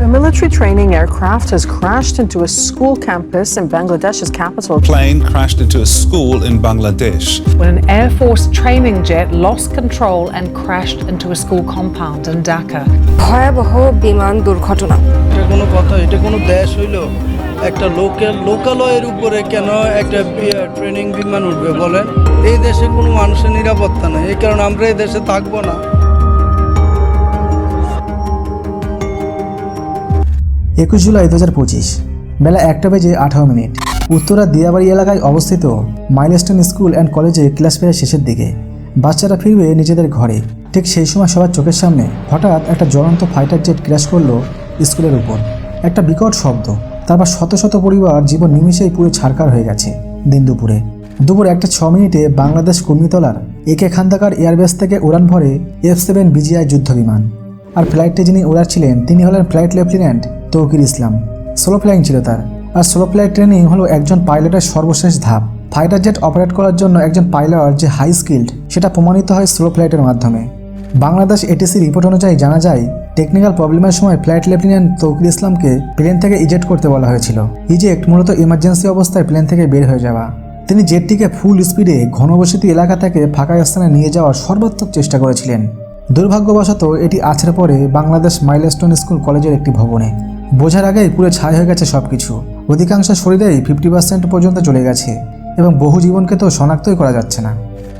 A military training aircraft has crashed into a school campus in Bangladesh's capital. plane crashed into a school in Bangladesh. when an Air Force training jet lost control and crashed into a school compound in Dhaka. ভয়াবহ বিমান দুর্ঘটনা এটা কোনো কথা এটা কোনো দেশ হইল একটা লোকাল লোকালয়ের উপরে কেন একটা ট্রেনিং বিমান উঠবে বলেন এই দেশে কোনো মানুষের নিরাপত্তা নেই এই কারণে আমরা এই দেশে থাকবো না একুশ জুলাই দু হাজার পঁচিশ, বেলা একটা বেজে আঠারো মিনিট। উত্তরা দিয়াবাড়ি এলাকায় অবস্থিত মাইলস্টোন স্কুল অ্যান্ড কলেজে ক্লাস ফেরার শেষের দিকে বাচ্চারা ফিরবে নিজেদের ঘরে। ঠিক সেই সময় সবার চোখের সামনে হঠাৎ একটা জ্বলন্ত ফাইটার জেট ক্র্যাশ করল স্কুলের উপর। একটা বিকট শব্দ, তারপর শত শত পরিবার জীবন নিমিষেই পুরো ছাড়কার হয়ে গেছে দিন দুপুরে। দুপুর একটা ছ মিনিটে বাংলাদেশ কর্মীতলার একে খান্দাকার এয়ারবেস থেকে উড়ান ভরে এফ সেভেন বিজিআই যুদ্ধ বিমান আর ফ্লাইটে যিনি উড়াচ্ছিলেন, তিনি হলেন flight lieutenant Tauqir Islam. Solo flying ছিল তার। আর সোলো ফ্লাইট ট্রেনিং হলো একজন পাইলটের সর্বশেষ ধাপ। ফাইটার জেট অপারেট করার জন্য একজন পাইলট যে হাই স্কিল্ড, সেটা প্রমাণিত হয় স্লো ফ্লাইটের মাধ্যমে। বাংলাদেশ এটিসি রিপোর্ট অনুযায়ী জানা যায় টেকনিক্যাল প্রবলেমের সময় ফ্লাইট লেফটেন্যান্ট তৌকির ইসলামকে প্লেন থেকে ইজেক্ট করতে বলা হয়েছিল। ইজেক্ট মূলত ইমার্জেন্সি অবস্থায় প্লেন থেকে বের হয়ে যাওয়া। তিনি জেটটিকে ফুল স্পিডে ঘনবসতি এলাকা থেকে ফাঁকা স্থানে নিয়ে যাওয়ার সর্বাত্মক চেষ্টা করেছিলেন। দুর্ভাগ্যবশত এটি আছড়ে পড়ে বাংলাদেশ মাইলস্টোন স্কুল কলেজের একটি ভবনে। বোঝার আগেই পুরো ছাই হয়ে গেছে সব কিছু অধিকাংশ শরীরেই ফিফটি পার্সেন্ট পর্যন্ত চলে গেছে এবং বহু জীবনকে তো শনাক্তই করা যাচ্ছে না।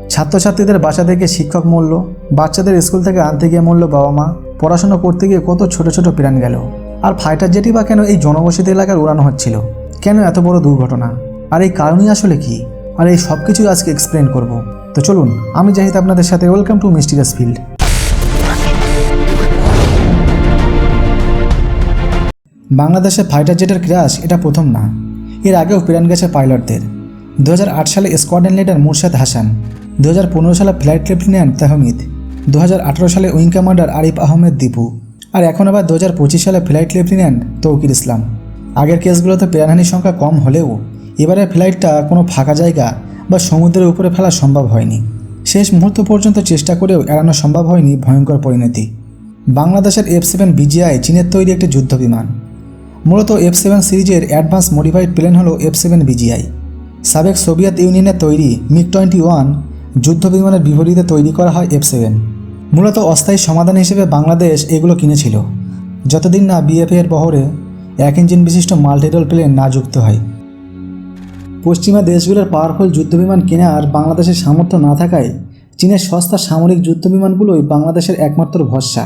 ছাত্রছাত্রীদের বাসা থেকে শিক্ষক মূল্য বাচ্চাদের স্কুল থেকে আনতে গিয়ে মূল্য বাবা মা, পড়াশোনা করতে গিয়ে কত ছোট ছোট প্রাণ গেল। আর ফাইটার জেটি বা কেন এই জনবসতি এলাকার উড়ানো হচ্ছিল? কেন এত বড় দুর্ঘটনা? আর এই কারণই আসলে কি? আর এই সব কিছুই আজকে এক্সপ্লেন করব। তো চলুন, আমি জাহিদ আপনাদের সাথে ওয়েলকাম টু মিস্টিরিয়াস ফিল্ড বাংলাদেশে ফাইটার জেটের ক্র্যাশ এটা প্রথম না। এর আগেও প্রাণ গেছে পাইলটদের। দু হাজার আট সালে স্কোয়াড্রন লিডার মুরশাদ হাসান দু হাজার পনেরো সালে ফ্লাইট লেফটেন্যান্ট তাহমিদ দু হাজার আঠারো সালে উইং কমান্ডার আরিফ আহমেদ দীপু, আর এখন আবার দু হাজার পঁচিশ সালে ফ্লাইট লেফটেন্যান্ট তৌকির ইসলাম। আগের কেসগুলোতে প্রাণহানির সংখ্যা কম হলেও এবারের ফ্লাইটটা কোনো ফাঁকা জায়গা বা সমুদ্রের উপরে ফেলা সম্ভব হয়নি। শেষ মুহূর্ত পর্যন্ত চেষ্টা করেও এড়ানো সম্ভব হয়নি ভয়ঙ্কর পরিণতি। বাংলাদেশের এফ সেভেন বিজিআই চীনের তৈরি একটি যুদ্ধ বিমান। মূলত এফ সেভেন সিরিজের অ্যাডভান্স মডিফাইড প্লেন হল এফ সেভেন বিজিআই। সাবেক সোভিয়েত ইউনিয়নের তৈরি মিগ টোয়েন্টি ওয়ান যুদ্ধ বিমানের বিপরীতে তৈরি করা হয় এফ সেভেন। মূলত অস্থায়ী সমাধান হিসেবে বাংলাদেশ এগুলো কিনেছিল। যতদিন না বিএফএ এর বহরে এক ইঞ্জিন বিশিষ্ট মাল্টিডল প্লেন না যুক্ত হয়। পশ্চিমা দেশগুলোর পাওয়ারফুল যুদ্ধবিমান কেনার বাংলাদেশের সামর্থ্য না থাকায় চীনের সস্তা সামরিক যুদ্ধবিমানগুলোই বাংলাদেশের একমাত্র ভরসা।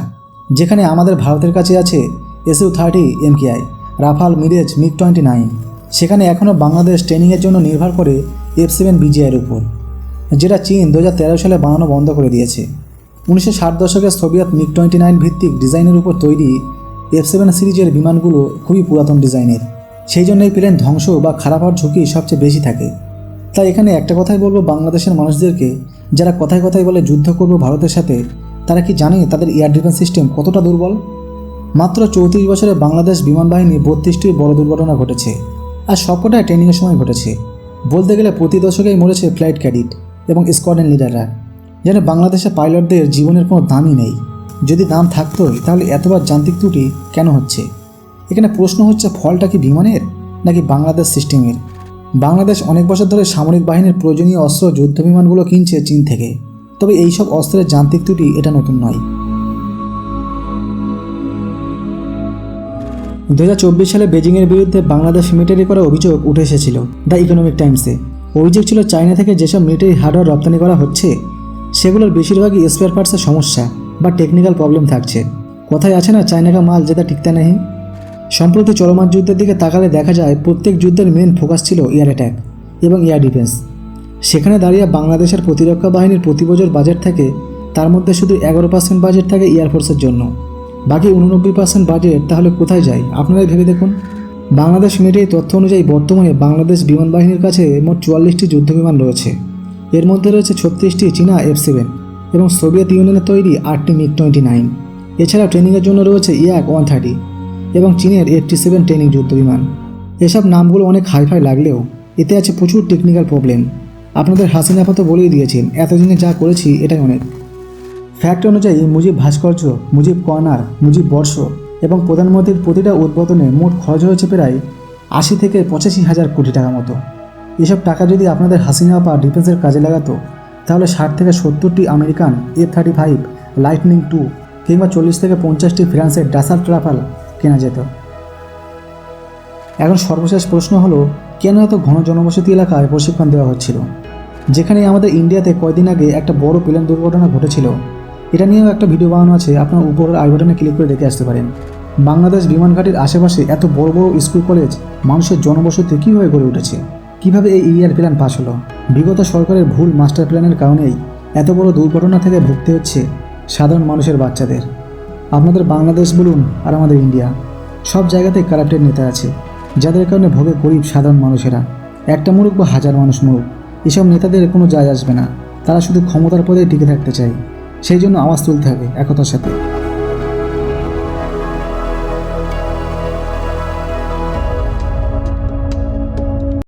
যেখানে আমাদের ভারতের কাছে আছে SU thirty MKI. Rafale Mirage MiG twenty nine সেখানে এখনও বাংলাদেশ ট্রেনিংয়ের জন্য নির্ভর করে এফ সেভেন বিজিআইয়ের উপর, যেটা চীন দু হাজার তেরো সালে বানানো বন্ধ করে দিয়েছে। উনিশশো ষাট দশকের সোভিয়েত মিগ টোয়েন্টি নাইন ভিত্তিক ডিজাইনের উপর তৈরি এফ সেভেন সিরিজের বিমানগুলো খুবই পুরাতন ডিজাইনের। সেই জন্য এই প্লেন ধ্বংস বা খারাপ হওয়ার ঝুঁকি সবচেয়ে বেশি থাকে। তাই এখানে একটা কথাই বলব বাংলাদেশের মানুষদেরকে, যারা কথায় কথায় বলে যুদ্ধ করব ভারতের সাথে, তারা কি জানে তাদের এয়ার ডিফেন্স সিস্টেম কতটা দুর্বল? মাত্র চৌত্রিশ বছরে বাংলাদেশ বিমান বাহিনী বত্রিশটি বড় দুর্ঘটনা ঘটেছে, আর সবকটাই ট্রেনিংয়ের সময় ঘটেছে। বলতে গেলে প্রতি দশকেই মরেছে ফ্লাইট ক্যাডিট এবং স্কোয়াডেন লিডাররা যেন বাংলাদেশের পাইলটদের জীবনের কোনো দামই নেই। যদি দাম থাকতোই, তাহলে এতবার যান্ত্রিক ত্রুটি কেন হচ্ছে? এখানে প্রশ্ন হচ্ছে, ফলটা কি বিমানের, নাকি বাংলাদেশ সিস্টেমের বাংলাদেশ অনেক বছর ধরে সামরিক বাহিনীর প্রয়োজনীয় অস্ত্র যুদ্ধ বিমানগুলো কিনছে চীন থেকে। তবে এইসব অস্ত্রের যান্ত্রিক ত্রুটি এটা নতুন নয়। দু হাজার চব্বিশ সালে বেজিংয়ের বিরুদ্ধে বাংলাদেশ মিলিটারি করা অভিযোগ উঠে এসেছিল দ্য ইকোনমিক টাইমসে অভিযোগ ছিল চায়না থেকে যেসব মিলিটারি হার্ডওয়্যার রপ্তানি করা হচ্ছে, সেগুলোর বেশিরভাগই স্পেয়ার পার্টসের সমস্যা বা টেকনিক্যাল প্রবলেম থাকছে। কথায় আছে না চায়না মাল যেটা টিকতে নেই? সম্প্রতি চলমান যুদ্ধের দিকে তাকালে দেখা যায়, প্রত্যেক যুদ্ধের মেন ফোকাস ছিল এয়ার অ্যাট্যাক এবং এয়ার ডিফেন্স সেখানে দাঁড়িয়ে বাংলাদেশের প্রতিরক্ষা বাহিনীর প্রতি বছর বাজেট থাকে, তার মধ্যে শুধু এগারো পার্সেন্ট বাজেট থাকে এয়ারফোর্সের জন্য। বাকি উননব্বই পার্সেন্ট বাজেট তাহলে কোথায় যায়? আপনারাই ভেবে দেখুন। বাংলাদেশ মিলিটারি তথ্য অনুযায়ী বর্তমানে বাংলাদেশ বিমান বাহিনীর কাছে মোট চুয়াল্লিশটি যুদ্ধবিমান রয়েছে। এর মধ্যে রয়েছে ছত্রিশটি চীনা এফ সেভেন এবং সোভিয়েত ইউনিয়নের তৈরি আটটি মিগ টোয়েন্টি নাইন। এছাড়া ট্রেনিংয়ের জন্য রয়েছে ইয়াক ওয়ান থার্টি এবং চীনের এইটটি সেভেন ট্রেনিং যুদ্ধবিমান। এসব নামগুলো অনেক হাইফাই লাগলেও এতে আছে প্রচুর টেকনিক্যাল প্রবলেম আপনাদের হাসিনা তো বলেই দিয়েছেন, এতদিনে যা করেছি, এটাই অনেক। ফ্যাক্ট অনুযায়ী, মুজিব ভাস্কর্য, মুজিব কর্নার মুজিব বর্ষ এবং প্রধানমন্ত্রীর প্রতিটা উদ্বোধনে মোট খরচ হয়েছে প্রায় আশি থেকে পঁচাশি হাজার কোটি টাকা মতো। এসব টাকা যদি আপনাদের হাসিনা বা ডিফেন্সের কাজে লাগাতো, তাহলে ষাট থেকে সত্তরটি American F thirty five Lightning two কিংবা চল্লিশ থেকে পঞ্চাশটি ফ্রান্সের ডাসার ট্রাফাল কেনা যেত। এখন সর্বশেষ প্রশ্ন হলো, কেন এত ঘন জনবসতি এলাকায় প্রশিক্ষণ দেওয়া হচ্ছিল? যেখানে আমাদের ইন্ডিয়াতে কয়দিন আগে একটা বড় প্লেন দুর্ঘটনা ঘটেছিল এটা নিয়েও একটা ভিডিও বানানো আছে, আপনার উপরের আই বাটনে ক্লিক করে দেখে আসতে পারেন। বাংলাদেশ বিমান ঘাটির আশেপাশে এত বড় বড় স্কুল কলেজ মানুষের জনবসতি কীভাবে গড়ে উঠেছে? কীভাবে এই ইয়ার প্ল্যান পাস হলো? বিগত সরকারের ভুল মাস্টার প্ল্যানের কারণেই এত বড় দুর্ঘটনা থেকে ভুগতে হচ্ছে সাধারণ মানুষের বাচ্চাদের। আপনাদের বাংলাদেশ বলুন আর আমাদের ইন্ডিয়া সব জায়গাতেই কারাপ্টেড নেতা আছে, যাদের কারণে ভোগে গরিব সাধারণ মানুষেরা। একটা মুরুখ বা হাজার মানুষ মুরুখ। এসব নেতাদের কোনো যায় আসবে না। তারা শুধু ক্ষমতার পদে টিকে থাকতে চায়। সেই জন্য আওয়াজ তুলতে হবে একতার সাথে।